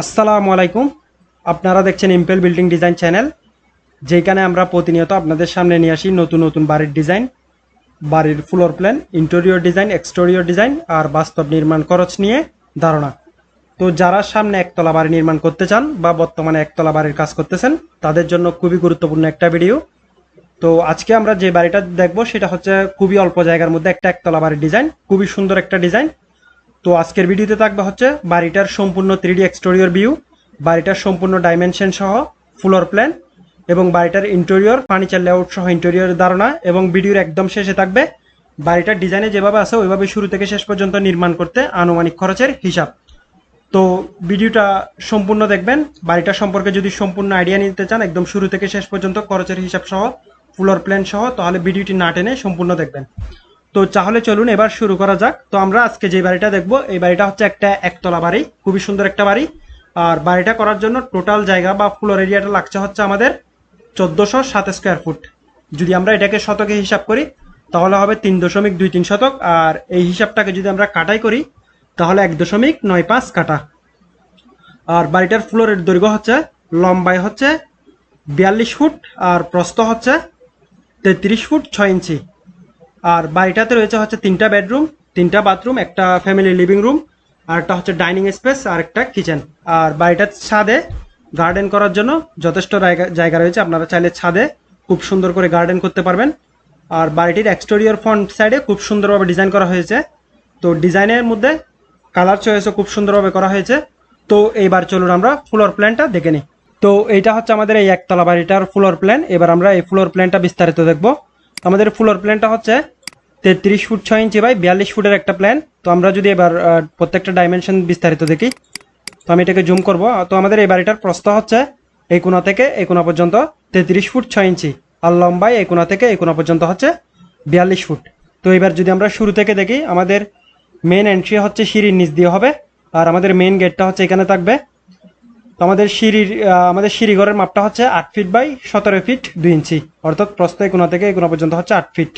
আসসালামু আলাইকুম। আপনারা দেখছেন ইম্পেল বিল্ডিং ডিজাইন চ্যানেল যেখানে আমরা প্রতিনিয়ত আপনাদের সামনে নিয়ে আসি নতুন নতুন বাড়ির ডিজাইন বাড়ির floor plan interior design exterior design আর বাস্তব নির্মাণ খরচ নিয়ে ধারণা। তো যারা সামনে একতলা বাড়ি নির্মাণ করতে চান বা বর্তমানে একতলা বাড়ির কাজ করতেছেন, তাদের জন্য খুবই গুরুত্বপূর্ণ একটা ভিডিও তো আজকে আমরা যে বাড়িটা দেখব, সেটা হচ্ছে খুবই অল্প জায়গার মধ্যে একটা একতলা বাড়ির ডিজাইন খুবই সুন্দর একটা ডিজাইন তো আজকের ভিডিওতে থাকবে হচ্ছে বাড়িটার সম্পূর্ণ থ্রি ডি এক্সটেরিয়র ভিউ বাড়িটার সম্পূর্ণ ডাইমেনশন সহ ফ্লোর প্ল্যান এবং বাড়িটার ইন্টেরিয়র ফার্নিচার লেআউট সহ ইন্টেরিয়র ধারণা এবং ভিডিওর একদম শেষে থাকবে বাড়িটার ডিজাইনে যেভাবে আছে ওইভাবে শুরু থেকে শেষ পর্যন্ত নির্মাণ করতে আনুমানিক খরচের হিসাব। তো ভিডিওটা সম্পূর্ণ দেখবেন, বাড়িটা সম্পর্কে যদি সম্পূর্ণ আইডিয়া নিতে চান, একদম শুরু থেকে শেষ পর্যন্ত খরচের হিসাব সহ ফ্লোর প্ল্যান সহ, তাহলে ভিডিওটি না টেনে সম্পূর্ণ দেখবেন। তো তাহলে চলুন এবার শুরু করা যাক। তো আমরা আজকে যে বাড়িটা দেখব, এই বাড়িটা হচ্ছে একটা একতলা বাড়ি, খুবই সুন্দর একটা বাড়ি। আর বাড়িটা করার জন্য টোটাল জায়গা বা ফ্লোর এরিয়াটা লাগছে হচ্ছে আমাদের চোদ্দোশো সাত স্কোয়ার ফুট যদি আমরা এটাকে শতকে হিসাব করি, তাহলে হবে তিন দশমিক দুই তিন শতক। আর এই হিসাবটাকে যদি আমরা কাটাই করি, তাহলে এক দশমিক নয় পাঁচ কাটা। আর বাড়িটার ফ্লোরের দৈর্ঘ্য হচ্ছে, লম্বায় হচ্ছে বিয়াল্লিশ ফুট, আর প্রস্থ হচ্ছে তেত্রিশ ফুট ছয় ইঞ্চি। আর বাড়িটাতে রয়েছে হচ্ছে তিনটা বেডরুম, তিনটা বাথরুম, একটা ফ্যামিলি লিভিং রুম আর একটা হচ্ছে ডাইনিং স্পেস, আর একটা কিচেন আর বাড়িটার ছাদে গার্ডেন করার জন্য যথেষ্ট জায়গা- রয়েছে। আপনারা চাইলে ছাদে খুব সুন্দর করে গার্ডেন করতে পারবেন। আর বাড়িটির এক্সটেরিয়র ফ্রন্ট সাইডে খুব সুন্দরভাবে ডিজাইন করা হয়েছে। তো ডিজাইনের মধ্যে কালার চয়েসও খুব সুন্দরভাবে করা হয়েছে। তো এইবার চলুন আমরা ফ্লোর প্ল্যানটা দেখে নিই। তো এইটা হচ্ছে আমাদের এই একতলা বাড়িটার ফ্লোর প্ল্যান এবার আমরা এই ফ্লোর প্ল্যানটা বিস্তারিত দেখব। আমাদের ফ্লোর প্ল্যানটা হচ্ছে তেত্রিশ ফুট ছয় ইঞ্চি বাই বিয়াল্লিশ ফুটের একটা প্ল্যান তো আমরা যদি এবার প্রত্যেকটা ডাইমেনশন বিস্তারিত দেখি, তো আমি এটাকে জুম করব। তো আমাদের এই বাড়িটার প্রস্থ হচ্ছে এই কোণা থেকে এই কোণা পর্যন্ত তেত্রিশ ফুট ছয় ইঞ্চি আর লম্বাই এই কোণা থেকে এই কোণা পর্যন্ত হচ্ছে বিয়াল্লিশ ফুট। তো এবার যদি আমরা শুরু থেকে দেখি, আমাদের মেন এন্ট্রি হচ্ছে সিঁড়ির নিচ দিয়ে হবে আর আমাদের মেন গেটটা হচ্ছে এখানে থাকবে। আমাদের সিঁড়ির আমাদের সিঁড়িঘরের মাপটা হচ্ছে আট ফিট বাই সতেরো ফিট দুই ইঞ্চি। অর্থাৎ প্রস্থ কোণা থেকে কোণা পর্যন্ত হচ্ছে আট ফিট।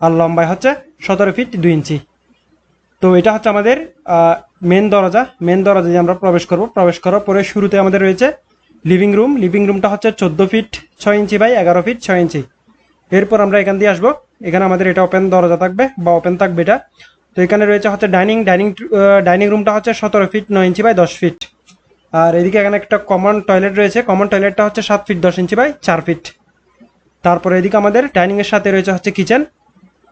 আর লম্বায় হচ্ছে সতেরো ফিট দুই ইঞ্চি। তো এটা হচ্ছে আমাদের মেন দরজা। মেন দরজা দিয়ে আমরা প্রবেশ করব। প্রবেশ করার পরে শুরুতে আমাদের রয়েছে লিভিং রুম লিভিং রুমটা হচ্ছে চোদ্দ ফিট ছয় ইঞ্চি বাই এগারো ফিট ছয় ইঞ্চি। এরপর আমরা এখান দিয়ে আসব। এখানে আমাদের এটা ওপেন দরজা থাকবে বা ওপেন থাকবে এটা। তো এখানে রয়েছে হচ্ছে ডাইনিং ডাইনিং ডাইনিং রুমটা হচ্ছে সতেরো ফিট নয় ইঞ্চি বাই দশ ফিট। আর এদিকে এখানে একটা কমন টয়লেট রয়েছে। কমন টয়লেটটা হচ্ছে সাত ফিট দশ ইঞ্চি বাই চার ফিট তারপরে এদিকে আমাদের ডাইনিং এর সাথে রয়েছে হচ্ছে কিচেন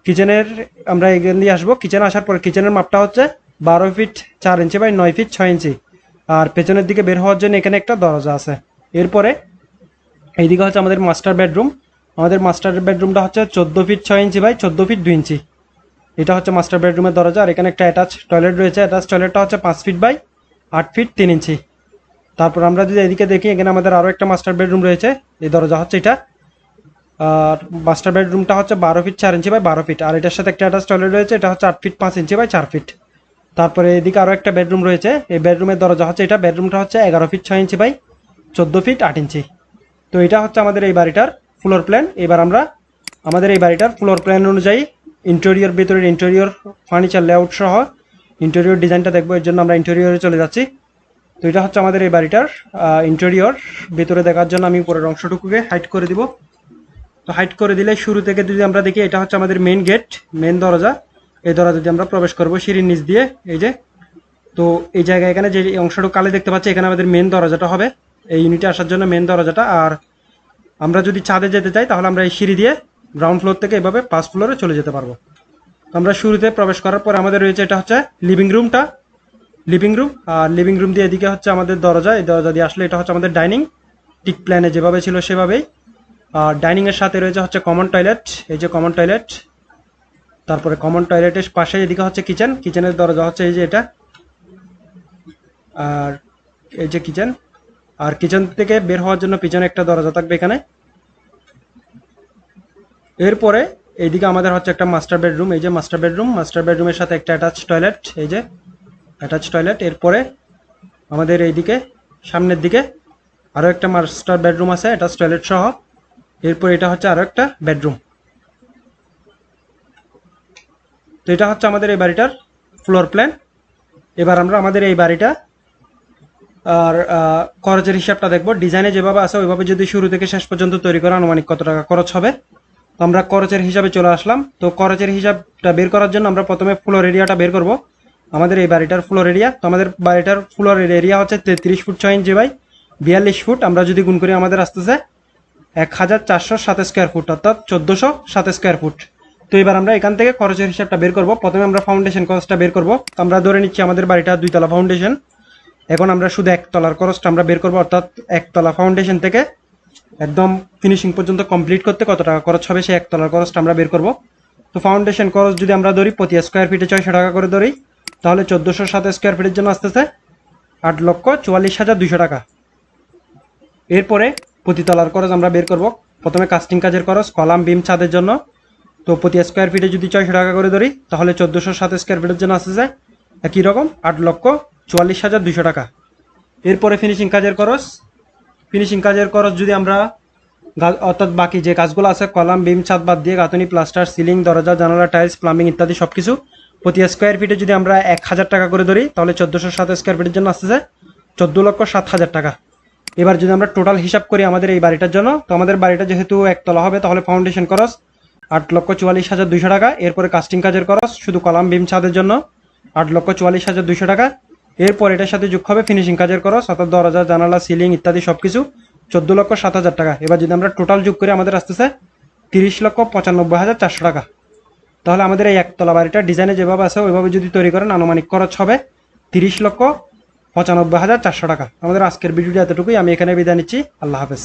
কিচেনের আমরা এখান দিয়ে আসব। কিচেন আসার পরে কিচেনের মাপটা হচ্ছে বারো ফিট চার ইঞ্চি বাই নয় ফিট ছয় ইঞ্চি আর পেছনের দিকে বের হওয়ার জন্য এখানে একটা দরজা আছে। এরপরে এইদিকে হচ্ছে আমাদের মাস্টার বেডরুম আমাদের মাস্টার বেডরুমটা হচ্ছে চোদ্দ ফিট ছয় ইঞ্চি বাই চোদ্দ ফিট দুই ইঞ্চি এটা হচ্ছে মাস্টার বেডরুমের দরজা। আর এখানে একটা অ্যাটাচ টয়লেট রয়েছে। অ্যাটাচ টয়লেটটা হচ্ছে পাঁচ ফিট বাই আট ফিট তিন ইঞ্চি তারপর আমরা যদি এদিকে দেখি, এখানে আমাদের আরও একটা মাস্টার বেডরুম রয়েছে। এই দরজা হচ্ছে এটা। আর মাস্টার বেডরুমটা হচ্ছে বারো ফিট চার ইঞ্চি বাই বারো ফিট আর এটার সাথে একটা অ্যাটাচ টয়লেট রয়েছে, এটা হচ্ছে আট ফিট পাঁচ ইঞ্চি বাই চার ফিট তারপরে এদিকে আরও একটা বেডরুম রয়েছে। এই বেডরুমের দরজা হচ্ছে এটা। বেডরুমটা হচ্ছে এগারো ফিট ছয় ইঞ্চি বাই চোদ্দ ফিট আট ইঞ্চি তো এটা হচ্ছে আমাদের এই বাড়িটার ফ্লোর প্ল্যান এবার আমরা আমাদের এই বাড়িটার ফ্লোর প্ল্যান অনুযায়ী ইন্টেরিয়র ভেতরের ইন্টেরিয়র ফার্নিচার লেআউট সহ ইন্টেরিয়র ডিজাইনটা দেখব। এর জন্য আমরা ইন্টেরিয়রে চলে যাচ্ছি। তো এটা হচ্ছে আমাদের এই বাড়িটার ইন্টেরিয়র ভেতরে দেখার জন্য আমি উপরের অংশটুকুকে হাইট করে দিব। তো হাইট করে দিলে শুরু থেকে যদি আমরা দেখি, এটা হচ্ছে আমাদের মেন গেট মেন দরজা। এই দরজা যদি আমরা প্রবেশ করব, সিঁড়ির নিচ দিয়ে, এই যে। তো এই জায়গায় এখানে যে অংশটুকু কালে দেখতে পাচ্ছি, এখানে আমাদের মেন দরজাটা হবে। এই ইউনিটে আসার জন্য মেন দরজাটা। আর আমরা যদি ছাদে যেতে চাই, তাহলে আমরা এই সিঁড়ি দিয়ে গ্রাউন্ড ফ্লোর থেকে এভাবে ফার্স্ট ফ্লোরে চলে যেতে পারব। আমরা শুরুতে প্রবেশ করার পর আমাদের রয়েছে, এটা হচ্ছে লিভিং রুমটা লিভিং রুম আর লিভিং রুম দিয়ে এদিকে হচ্ছে আমাদের দরজা। এই দরজা দিয়ে আসলে এটা হচ্ছে আমাদের ডাইনিং টিক প্ল্যানে যেভাবে ছিল সেভাবেই। আর ডাইনিং এর সাথে রয়েছে হচ্ছে কমন টয়লেট এই যে কমন টয়লেট তারপরে কমন টয়লেটের পাশে এদিকে হচ্ছে কিচেন কিচেনের দরজা হচ্ছে এই যে এটা। আর এই যে কিচেন আর কিচেন থেকে বের হওয়ার জন্য পিছনে একটা দরজা থাকবে এখানে। এরপরে এইদিকে আমাদের হচ্ছে একটা মাস্টার বেডরুম এই যে মাস্টার বেডরুম মাস্টার বেডরুমের সাথে একটা অ্যাটাচ টয়লেট এই যে অ্যাটাচ টয়লেট এরপরে আমাদের এইদিকে, সামনের দিকে আরও একটা মাস্টার বেডরুম আছে অ্যাটাচ টয়লেট সহ। এরপর এটা হচ্ছে আরও একটা বেডরুম তো এটা হচ্ছে আমাদের এই বাড়িটার ফ্লোর প্ল্যান এবার আমরা আমাদের এই বাড়িটা আর খরচের হিসাবটা দেখব। ডিজাইনে যেভাবে আছে, ওইভাবে যদি শুরু থেকে শেষ পর্যন্ত তৈরি করা আনুমানিক কত টাকা খরচ হবে। তো আমরা খরচের হিসাবে চলে আসলাম। তো খরচের হিসাবটা বের করার জন্য আমরা প্রথমে ফ্লোর এরিয়াটা বের করব। আমাদের এই বাড়িটার ফ্লোর এরিয়া তো আমাদের বাড়িটার ফ্লোর এরিয়া হচ্ছে তেত্রিশ ফুট ছয় ইঞ্চি বাই বিয়াল্লিশ ফুট। আমরা যদি গুণ করি আমাদের আসতেছে এক হাজার চারশো সাত স্কোয়ার ফুট অর্থাৎ চোদ্দোশো সাত স্কোয়ার ফুট তো এবার আমরা এখান থেকে খরচের হিসাবটা বের করব। প্রথমে আমরা ফাউন্ডেশন খরচটা বের করব। আমরা ধরে নিচ্ছি আমাদের বাড়িটা দুইতলা ফাউন্ডেশন এখন আমরা শুধু একতলার খরচটা আমরা বের করব, অর্থাৎ একতলা ফাউন্ডেশন থেকে একদম ফিনিশিং পর্যন্ত কমপ্লিট করতে কত টাকা খরচ হবে সেই একতলার খরচটা আমরা বের করব। তো ফাউন্ডেশন খরচ যদি আমরা ধরি প্রতি স্কোয়ার ফিটে ছয়শো টাকা করে ধরি। তাহলে চোদ্দোশো সাত স্কোয়ার ফিটের জন্য আসতেছে আট লক্ষ চুয়াল্লিশ হাজার দুশো টাকা। এরপরে প্রতিতলার খরচ আমরা বের করব। প্রথমে কাস্টিং কাজের খরচ, কলাম বিম ছাদের জন্য। তো প্রতি স্কোয়ার ফিটে যদি ছয়শো টাকা করে ধরি, তাহলে চোদ্দোশো সাত স্কোয়ার ফিটের জন্য আসতেছে একই রকম, আট লক্ষ চুয়াল্লিশ হাজার দুশো টাকা। এরপরে ফিনিশিং কাজের খরচ ফিনিশিং কাজের খরচ যদি আমরা অর্থাৎ বাকি যে কাজগুলো আছে, কলাম বিম ছাদ বাদ দিয়ে, গাঁথনি প্লাস্টার সিলিং দরজা, জানালা টাইলস প্লাম্বিং ইত্যাদি সব কিছু প্রতি স্কোয়ার ফিটে যদি আমরা এক হাজার টাকা করে ধরি, তাহলে চোদ্দোশো সাত স্কোয়ার ফিটের জন্য আসতেছে চোদ্দ লক্ষ সাত হাজার টাকা। এবার যদি আমরা টোটাল হিসাব করি আমাদের এই বাড়িটার জন্য, তো আমাদের বাড়িটা যেহেতু একতলা হবে, তাহলে ফাউন্ডেশন খরচ আট লক্ষ চুয়াল্লিশ হাজার দুইশো টাকা। এরপরে কাস্টিং কাজের খরচ, শুধু কলাম বিম ছাদের জন্য আট লক্ষ চুয়াল্লিশ হাজার দুইশো টাকা। এরপর এটার সাথে যুক্ত হবে ফিনিশিং কাজের খরচ, অর্থাৎ দরজা, জানালা সিলিং ইত্যাদি সব কিছু চোদ্দ লক্ষ সাত হাজার টাকা। এবার যদি আমরা টোটাল যোগ করি, আমাদের আসতেছে তিরিশ লক্ষ পঁচানব্বই হাজার চারশো টাকা। তাহলে আমাদের এই একতলা বাড়িটা ডিজাইনে যেভাবে আছে, ওইভাবে যদি তৈরি করেন আনুমানিক খরচ হবে তিরিশ লক্ষ পঁচানব্বই হাজার চারশো টাকা। আমাদের আজকের ভিডিওটি এতটুকুই, আমি এখানে বিদায় নিচ্ছি। আল্লাহ হাফেজ।